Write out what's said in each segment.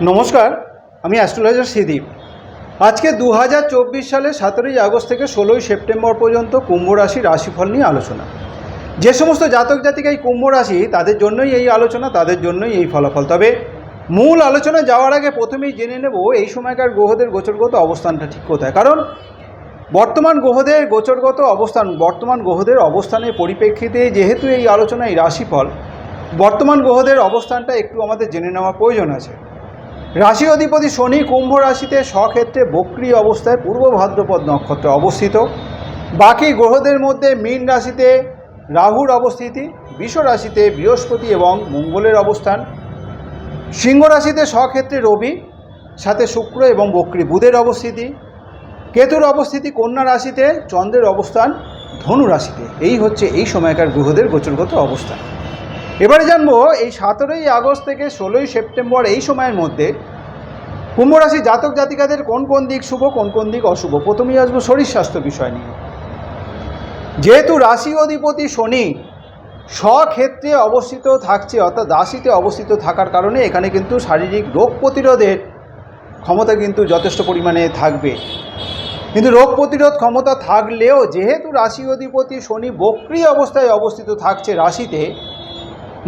নমস্কার, আমি অ্যাস্ট্রোলজার সিদীপ আজকে দু হাজার চব্বিশ সালে সতেরোই আগস্ট থেকে ষোলোই সেপ্টেম্বর পর্যন্ত কুম্ভ রাশির রাশিফল নিয়ে আলোচনা। যে সমস্ত জাতক জাতিকা এই কুম্ভ রাশি, তাদের জন্যই এই আলোচনা, তাদের জন্যই এই ফলাফল। তবে মূল আলোচনা যাওয়ার আগে প্রথমেই জেনে নেব, এই সময়কার গ্রহদের গোচরগত অবস্থানটা ঠিক কোথায়? কারণ বর্তমান গ্রহদের গোচরগত অবস্থান, বর্তমান গ্রহদের অবস্থানের পরিপ্রেক্ষিতে যেহেতু এই আলোচনা এই রাশিফল, বর্তমান গ্রহদের অবস্থানটা একটু আমাদের জেনে নেওয়ার প্রয়োজন আছে। রাশি অধিপতি শনি কুম্ভ রাশিতে স্বক্ষেত্রে বক্রি অবস্থায় পূর্ব ভাদ্রপদ নক্ষত্রে অবস্থিত। বাকি গ্রহদের মধ্যে মীন রাশিতে রাহুর অবস্থিতি, বিষ রাশিতে বৃহস্পতি এবং মঙ্গলের অবস্থান। সিংহ রাশিতে স্বক্ষেত্রে রবি, সাথে শুক্র এবং বক্রি বুধের অবস্থিতি। কেতুর অবস্থিতি কন্যা রাশিতে, চন্দ্রের অবস্থান ধনু রাশিতে। এই হচ্ছে এই সময়কার গ্রহদের গোচরগত অবস্থান এবারে জানব এই সতেরোই আগস্ট থেকে ষোলোই সেপ্টেম্বর এই সময়ের মধ্যে কুম্ভ রাশি জাতক জাতিকাদের কোন কোন দিক শুভ, কোন কোন দিক অশুভ? প্রথমেই আসব শরীর স্বাস্থ্য বিষয় নিয়ে। যেহেতু রাশি অধিপতি শনি স্বক্ষেত্রে অবস্থিত থাকছে, অর্থাৎ রাশিতে অবস্থিত থাকার কারণে এখানে কিন্তু শারীরিক রোগ প্রতিরোধের ক্ষমতা কিন্তু যথেষ্ট পরিমাণে থাকবে। কিন্তু রোগ প্রতিরোধ ক্ষমতা থাকলেও যেহেতু রাশি অধিপতি শনি বক্রি অবস্থায় অবস্থিত থাকছে রাশিতে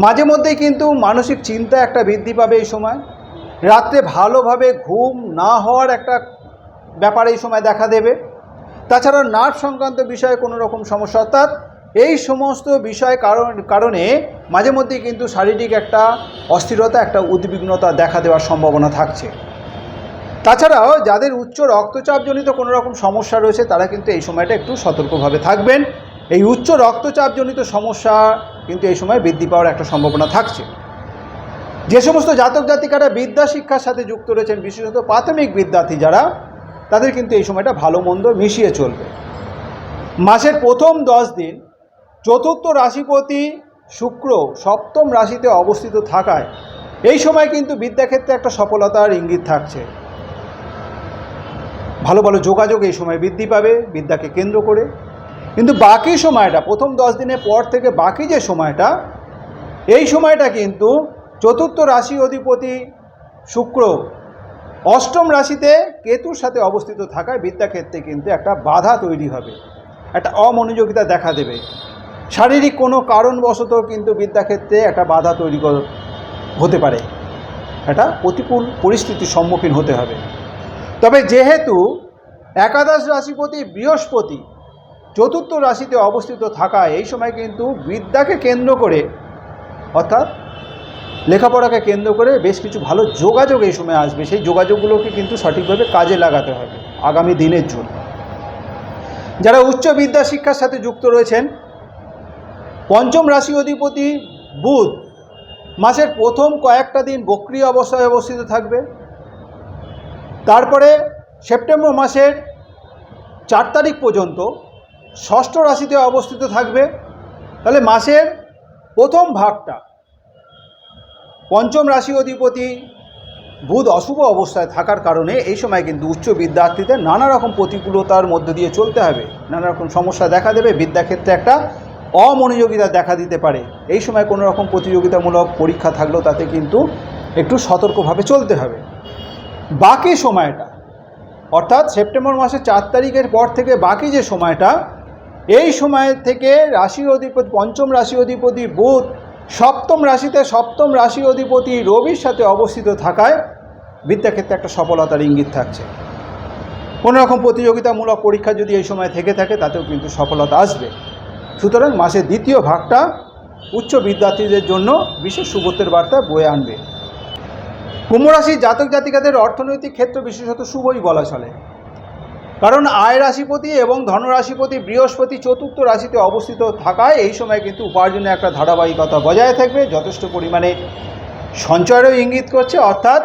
মাঝে মধ্যেই কিন্তু মানসিক চিন্তা একটা বৃদ্ধি পাবে এই সময়। রাত্রে ভালোভাবে ঘুম না হওয়ার একটা ব্যাপার এই সময় দেখা দেবে। তাছাড়া নার্ভ সংক্রান্ত বিষয়ে কোনো রকম সমস্যা, অর্থাৎ এই সমস্ত বিষয় কারণ, কারণে মাঝে মধ্যেই কিন্তু শারীরিক একটা অস্থিরতা, একটা উদ্বিগ্নতা দেখা দেওয়ার সম্ভাবনা থাকছে। তাছাড়াও যাদের উচ্চ রক্তচাপজনিত কোনো রকম সমস্যা রয়েছে, তারা কিন্তু এই সময়টা একটু সতর্কভাবে থাকবেন। এই উচ্চ রক্তচাপজনিত সমস্যা কিন্তু এই সময় বৃদ্ধি পাওয়ার একটা সম্ভাবনা থাকছে। যে সমস্ত জাতক জাতিকারা বিদ্যা শিক্ষার সাথে যুক্ত রয়েছেন, বিশেষত প্রাথমিক বিদ্যার্থী যারা, তাদের কিন্তু এই সময়টা ভালো মন্দ মিশিয়ে চলবে। মাসের প্রথম দশ দিন চতুর্থ রাশিপতি শুক্র সপ্তম রাশিতে অবস্থিত থাকায় এই সময় কিন্তু বিদ্যাক্ষেত্রে একটা সফলতার ইঙ্গিত থাকছে। ভালো ভালো যোগাযোগ এই সময় বৃদ্ধি পাবে, বিদ্যাকে কেন্দ্র করে। কিন্তু বাকি সময়টা, প্রথম দশ দিনের পর থেকে বাকি যে সময়টা, এই সময়টা কিন্তু চতুর্থ রাশি অধিপতি শুক্র অষ্টম রাশিতে কেতুর সাথে অবস্থিত থাকায় বিদ্যাক্ষেত্রে কিন্তু একটা বাধা তৈরি হবে, একটা অমনোযোগিতা দেখা দেবে। শারীরিক কোনো কারণবশত কিন্তু বিদ্যাক্ষেত্রে একটা বাধা তৈরি হতে পারে, একটা প্রতিকূল পরিস্থিতির সম্মুখীন হতে হবে। তবে যেহেতু একাদশ রাশিপতি বৃহস্পতি চতুর্থ রাশিতে অবস্থিত থাকা এই সময় কিন্তু বিদ্যাকে কেন্দ্র করে, অর্থাৎ লেখাপড়াকে কেন্দ্র করে বেশ কিছু ভালো যোগাযোগ এই সময় আসবে। সেই যোগাযোগগুলোকে কিন্তু সঠিকভাবে কাজে লাগাতে হবে আগামী দিনের জন্য। যারা উচ্চ বিদ্যা শিক্ষার সাথে যুক্ত রয়েছেন, পঞ্চম রাশি অধিপতি বুধ মাসের প্রথম কয়েকটা দিন বক্রিয় অবস্থায় অবস্থিত থাকবে। তারপরে সেপ্টেম্বর মাসের চার তারিখ পর্যন্ত ষষ্ঠ রাশিতে অবস্থিত থাকবে। তাহলে মাসের প্রথম ভাগটা পঞ্চম রাশি অধিপতি বুধ অশুভ অবস্থায় থাকার কারণে এই সময় কিন্তু উচ্চ বিদ্যার্থীদের নানা রকম প্রতিকূলতার মধ্যে দিয়ে চলতে হবে। নানা রকম সমস্যা দেখা দেবে, বিদ্যাক্ষেত্রে একটা অমনোযোগিতা দেখা দিতে পারে। এই সময় কোনো রকম প্রতিযোগিতামূলক পরীক্ষা থাকলেও তাতে কিন্তু একটু সতর্কভাবে চলতে হবে। বাকি সময়টা, অর্থাৎ সেপ্টেম্বর মাসের চার তারিখের পর থেকে বাকি যে সময়টা এই সময় থেকে রাশি অধিপতি, পঞ্চম রাশি অধিপতি, বুধ সপ্তম রাশিতে সপ্তম রাশি অধিপতি রবির সাথে অবস্থিত থাকায় বিদ্যাক্ষেত্রে একটা সফলতার ইঙ্গিত থাকছে। কোনোরকম প্রতিযোগিতামূলক পরীক্ষা যদি এই সময় থেকে থাকে, তাতেও কিন্তু সফলতা আসবে। সুতরাং মাসের দ্বিতীয় ভাগটা উচ্চ বিদ্যার্থীদের জন্য বিশেষ সুবত্বের বার্তা বয়ে আনবে। কুম্ভরাশির জাতক জাতিকাদের অর্থনৈতিক ক্ষেত্র বিশেষত শুভই বলা চলে। কারণ আয় রাশিপতি এবং ধনরাশিপতি বৃহস্পতি চতুর্থ রাশিতে অবস্থিত থাকায় এই সময় কিন্তু উপার্জনে একটা ধারাবাহিকতা বজায় থাকবে। যথেষ্ট পরিমাণে সঞ্চয়েরও ইঙ্গিত করছে। অর্থাৎ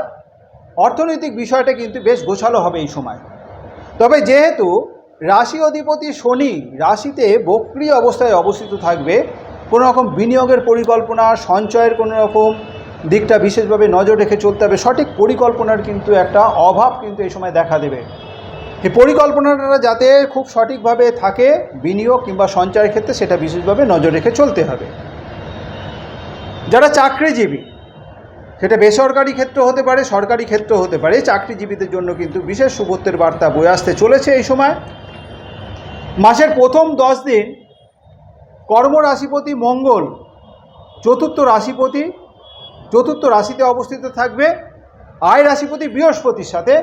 অর্থনৈতিক বিষয়টা কিন্তু বেশ গোছালো হবে এই সময়। তবে যেহেতু রাশি অধিপতি শনি রাশিতে বক্রি অবস্থায় অবস্থিত থাকবে, কোনো রকম বিনিয়োগের পরিকল্পনা, সঞ্চয়ের কোনো রকম দিকটা বিশেষভাবে নজর রেখে চলতে হবে। সঠিক পরিকল্পনার কিন্তু একটা অভাব কিন্তু এই সময় দেখা দেবে। এই পরিকল্পনাটা যাতে খুব সঠিকভাবে থাকে বিনিয়োগ কিংবা সঞ্চয়ের ক্ষেত্রে সেটা বিশেষভাবে নজর রেখে চলতে হবে। যারা চাকরিজীবী, সেটা বেসরকারি ক্ষেত্র হতে পারে, সরকারি ক্ষেত্র হতে পারে, চাকরিজীবীদের জন্য কিন্তু বিশেষ সুবত্বের বার্তা বয়ে আসতে চলেছে এই সময়। মাসের প্রথম দশ দিন কর্মরাশিপতি মঙ্গল, চতুর্থ রাশিপতি, চতুর্থ রাশিতে অবস্থিত থাকবে। আয় রাশিপতি বৃহস্পতির সাথে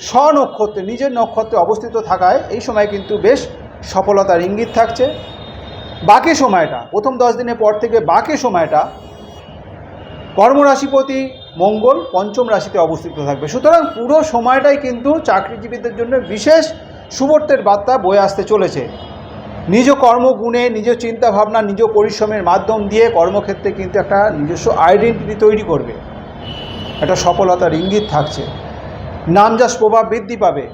স্বনক্ষত্রে, নিজের নক্ষত্রে অবস্থিত থাকায় এই সময় কিন্তু বেশ সফলতার ইঙ্গিত থাকছে। বাকি সময়টা, প্রথম দশ দিনের পর থেকে বাকি সময়টা কর্মরাশিপতি মঙ্গল পঞ্চম রাশিতে অবস্থিত থাকবে। সুতরাং পুরো সময়টাই কিন্তু চাকরিজীবীদের জন্য বিশেষ সুবর্তের বার্তা বয়ে আসতে চলেছে। নিজ কর্মগুণে, নিজ চিন্তাভাবনা, নিজ পরিশ্রমের মাধ্যম দিয়ে কর্মক্ষেত্রে কিন্তু একটা নিজস্ব আইডেন্টিটি তৈরি করবে। একটা সফলতার ইঙ্গিত থাকছে। নামযাস প্রভাব বৃদ্ধি পাবে।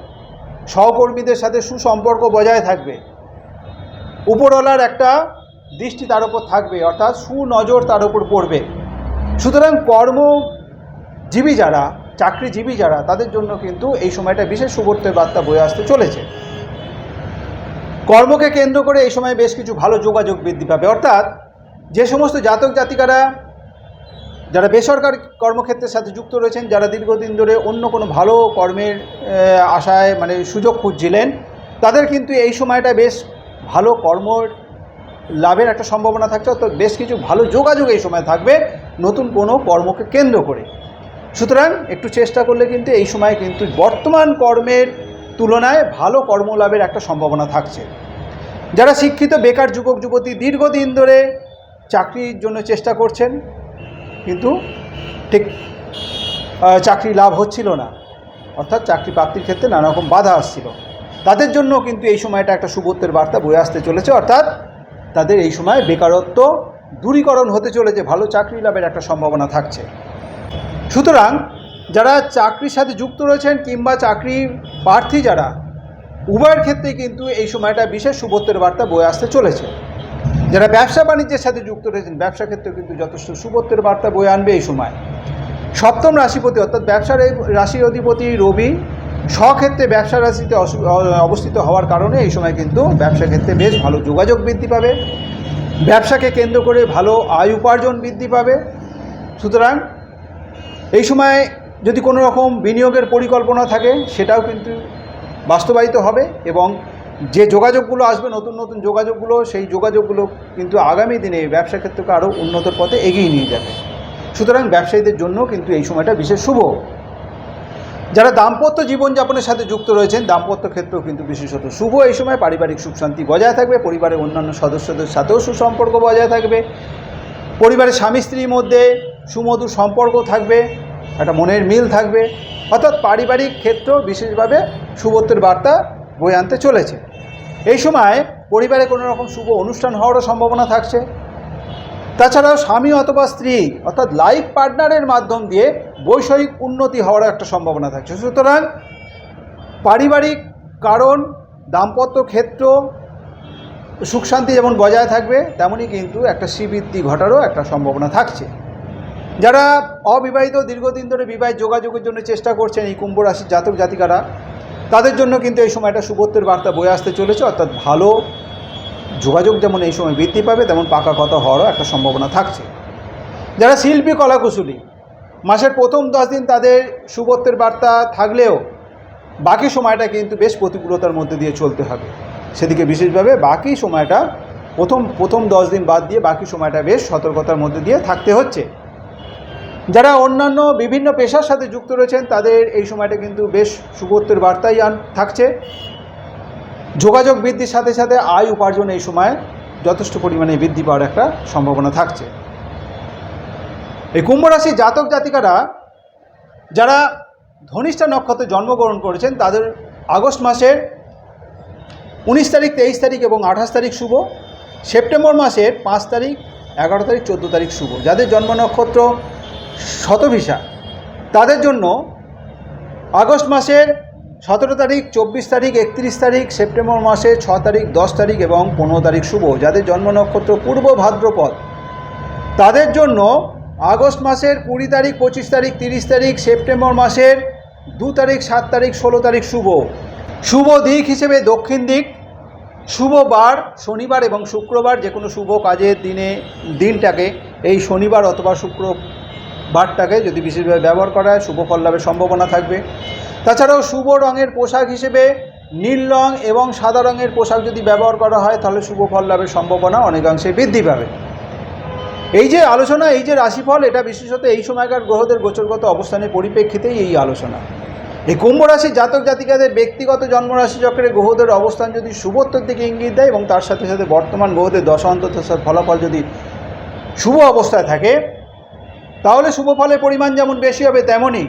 সহকর্মীদের সাথে সুসম্পর্ক বজায় থাকবে। উপরওয়ালার একটা দৃষ্টি তার উপর থাকবে, অর্থাৎ সুনজর তার উপর পড়বে। সুতরাং কর্মজীবী যারা, চাকরিজীবী যারা, তাদের জন্য কিন্তু এই সময়টা বিশেষ সুবর্তের বার্তা বয়ে আসতে চলেছে। কর্মকে কেন্দ্র করে এই সময় বেশ কিছু ভালো যোগাযোগ বৃদ্ধি পাবে। অর্থাৎ যে সমস্ত জাতক জাতিকারা যারা বেসরকারি কর্মক্ষেত্রের সাথে যুক্ত রয়েছেন, যারা দীর্ঘদিন ধরে অন্য কোনো ভালো কর্মের আশায় মানে সুযোগ খুঁজছিলেন, তাদের কিন্তু এই সময়টা বেশ ভালো কর্ম লাভের একটা সম্ভাবনা থাকছে। অর্থাৎ বেশ কিছু ভালো যোগাযোগ এই সময় থাকবে নতুন কোনো কর্মকে কেন্দ্র করে। সুতরাং একটু চেষ্টা করলে কিন্তু এই সময় কিন্তু বর্তমান কর্মের তুলনায় ভালো কর্মলাভের একটা সম্ভাবনা থাকছে। যারা শিক্ষিত, বেকার যুবক, যুবতী দীর্ঘদিন ধরে চাকরির জন্য চেষ্টা করছেন কিন্তু ঠিক চাকরি লাভ হচ্ছিল না। অর্থাৎ চাকরি প্রাপ্তির ক্ষেত্রে নানা রকম বাধা আসছিল। তাদের জন্য কিন্তু এই সময়টা একটা সুবত্বের বার্তা বয়ে আসতে চলেছে। অর্থাৎ তাদের এই সময় বেকারত্ব দূরীকরণ হতে চলেছে। ভালো চাকরি লাভের একটা সম্ভাবনা থাকছে। সুতরাং যারা চাকরির সাথে যুক্ত রয়েছেন কিংবা চাকরি প্রার্থী যারা, উভয়ের ক্ষেত্রে কিন্তু এই সময়টা বিশেষ সুবত্বের বার্তা বয়ে আসতে চলেছে। যারা ব্যবসা বাণিজ্যের সাথে যুক্ত রয়েছেন, ব্যবসা ক্ষেত্রে কিন্তু যথেষ্ট সুবত্বের বার্তা বয়ে আনবে এই সময়। সপ্তম রাশিপতি অর্থাৎ ব্যবসার এই রাশি অধিপতি রবি, স্বক্ষেত্রে ব্যবসা রাশিতে অবস্থিত হওয়ার কারণে এই সময় কিন্তু ব্যবসা ক্ষেত্রে বেশ ভালো যোগাযোগ বৃদ্ধি পাবে। ব্যবসাকে কেন্দ্র করে ভালো আয় উপার্জন বৃদ্ধি পাবে। সুতরাং এই সময় যদি কোনো রকম বিনিয়োগের পরিকল্পনা থাকে, সেটাও কিন্তু বাস্তবায়িত হবে এবং যে যোগাযোগগুলো আসবে, নতুন নতুন যোগাযোগগুলো, সেই যোগাযোগগুলো কিন্তু আগামী দিনে ব্যবসা ক্ষেত্রকে আরও উন্নতর পথে এগিয়ে নিয়ে যাবে। সুতরাং ব্যবসায়ীদের জন্য কিন্তু এই সময়টা বিশেষ শুভ। যারা দাম্পত্য জীবনযাপনের সাথে যুক্ত রয়েছেন, দাম্পত্য ক্ষেত্রেও কিন্তু বিশেষত শুভ। এই সময় পারিবারিক সুখ শান্তি বজায় থাকবে, পরিবারের অন্যান্য সদস্যদের সাথেও সুসম্পর্ক বজায় থাকবে। পরিবারের স্বামী স্ত্রীর মধ্যে সুমধুর সম্পর্ক থাকবে, একটা মনের মিল থাকবে। অর্থাৎ পারিবারিক ক্ষেত্র বিশেষভাবে শুভত্বের বার্তা বয়ে আনতে চলেছে। এই সময় পরিবারে কোনো রকম শুভ অনুষ্ঠান হওয়ারও সম্ভাবনা থাকছে। তাছাড়াও স্বামী অথবা স্ত্রী, অর্থাৎ লাইফ পার্টনারের মাধ্যম দিয়ে বৈষয়িক উন্নতি হওয়ার একটা সম্ভাবনা থাকছে। সুতরাং পারিবারিক কারণ, দাম্পত্য ক্ষেত্র, সুখ শান্তি যেমন বজায় থাকবে, তেমনই কিন্তু একটা শ্রীবৃদ্ধি ঘটারও একটা সম্ভাবনা থাকছে। যারা অবিবাহিত দীর্ঘদিন ধরে বিবাহের যোগাযোগের জন্য চেষ্টা করছেন এই কুম্ভ রাশির জাতক জাতিকারা তাদের জন্য কিন্তু এই সময়টা সুবত্বের বার্তা বয়ে আসতে চলেছে। অর্থাৎ ভালো যোগাযোগ যেমন এই সময় বৃদ্ধি পাবে, তেমন পাকা কথা হওয়ারও একটা সম্ভাবনা থাকছে। যারা শিল্পী, কলাকুশলী, মাসের প্রথম দশ দিন তাদের সুবত্বের বার্তা থাকলেও বাকি সময়টা কিন্তু বেশ প্রতিকূলতার মধ্যে দিয়ে চলতে হবে। সেদিকে বিশেষভাবে বাকি সময়টা প্রথম প্রথম দশ দিন বাদ দিয়ে বাকি সময়টা বেশ সতর্কতার মধ্যে দিয়ে থাকতে হচ্ছে। যারা অন্যান্য বিভিন্ন পেশার সাথে যুক্ত রয়েছেন, তাদের এই সময়টা কিন্তু বেশ সুবত্বের বার্তাই আন থাকছে। যোগাযোগ বৃদ্ধির সাথে সাথে আয় উপার্জন এই সময় যথেষ্ট পরিমাণে বৃদ্ধি পাওয়ার একটা সম্ভাবনা থাকছে। এই কুম্ভ জাতক জাতিকারা, যারা ধনিষ্ঠা নক্ষত্রে জন্মগ্রহণ করেছেন, তাদের আগস্ট মাসের উনিশ তারিখ, তেইশ তারিখ এবং আঠাশ তারিখ শুভ। সেপ্টেম্বর মাসের পাঁচ তারিখ, এগারো তারিখ, চোদ্দ তারিখ শুভ। যাদের জন্ম নক্ষত্র শতভিসা। তাদের জন্য আগস্ট মাসের সতেরো তারিখ, চব্বিশ তারিখ, একত্রিশ তারিখ, সেপ্টেম্বর মাসে ছ তারিখ, দশ তারিখ এবং পনেরো তারিখ শুভ, যাদের জন্ম নক্ষত্র পূর্ব ভাদ্রপদ। তাদের জন্য আগস্ট মাসের কুড়ি তারিখ, পঁচিশ তারিখ, তিরিশ তারিখ, সেপ্টেম্বর মাসের দু তারিখ, সাত তারিখ, ষোলো তারিখ শুভ। শুভ দিক হিসেবে দক্ষিণ দিক, শুভ বার শনিবার এবং শুক্রবার যে কোনো শুভ কাজের দিনে, দিনটাকে এই শনিবার অথবা শুক্র বারটাকে যদি বিশেষভাবে ব্যবহার করা হয়, শুভ ফল লাভের সম্ভাবনা থাকবে। তাছাড়াও শুভ রঙের পোশাক হিসেবে নীল রং এবং সাদা রঙের পোশাক যদি ব্যবহার করা হয়, তাহলে শুভ ফল লাভের সম্ভাবনা অনেকাংশে বৃদ্ধি পাবে। এই যে আলোচনা, এই যে রাশিফল, এটা বিশেষত এই সময়কার গ্রহদের গোচরগত অবস্থানের পরিপ্রেক্ষিতেই এই আলোচনা। এই কুম্ভ রাশির জাতক জাতিকাদের ব্যক্তিগত জন্মরাশি চক্রে গ্রহদের অবস্থান যদি শুভত্বের দিকে ইঙ্গিত দেয় এবং তার সাথে সাথে বর্তমান গ্রহদের দশা অন্তর্দশার ফলাফল যদি শুভ অবস্থায় থাকে তাহলে শুভ ফলের পরিমাণ যেমন বেশি হবে তেমনই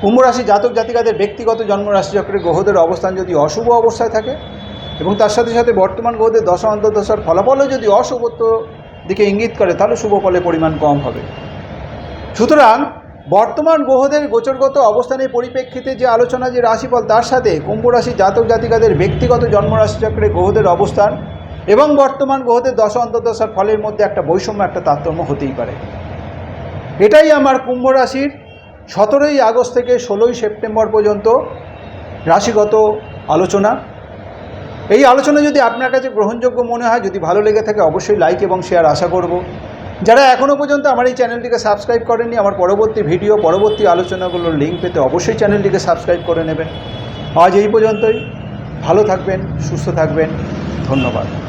কুম্ভ রাশি জাতক জাতিকাদের ব্যক্তিগত জন্মরাশি চক্রে গ্রহদের অবস্থান যদি অশুভ অবস্থায় থাকে এবং তার সাথে সাথে বর্তমান গ্রহদের দশা অন্তর্দশার ফলাফলও যদি অশুভত্ব দিকে ইঙ্গিত করে, তাহলে শুভ ফলের পরিমাণ কম হবে। সুতরাং বর্তমান গ্রহদের গোচরগত অবস্থানের পরিপ্রেক্ষিতে যে আলোচনা, যে রাশিফল, তার সাথে কুম্ভ রাশি জাতক জাতিকাদের ব্যক্তিগত জন্মরাশি চক্রে গ্রহদের অবস্থান এবং বর্তমান গ্রহদের দশা অন্তর্দশার ফলের মধ্যে একটা বৈষম্য, একটা তারতম্য হতেই পারে। এটাই আমার কুম্ভ রাশির সতেরোই আগস্ট থেকে ষোলোই সেপ্টেম্বর পর্যন্ত রাশিগত আলোচনা। এই আলোচনা যদি আপনার কাছে গ্রহণযোগ্য মনে হয়, যদি ভালো লেগে থাকে, অবশ্যই লাইক এবং শেয়ার আশা করব। যারা এখনও পর্যন্ত আমার এই চ্যানেলটিকে সাবস্ক্রাইব করেননি, আমার পরবর্তী ভিডিও পরবর্তী আলোচনাগুলোর লিঙ্ক পেতে অবশ্যই চ্যানেলটিকে সাবস্ক্রাইব করে নেবেন। আজ এই পর্যন্তই। ভালো থাকবেন, সুস্থ থাকবেন। ধন্যবাদ।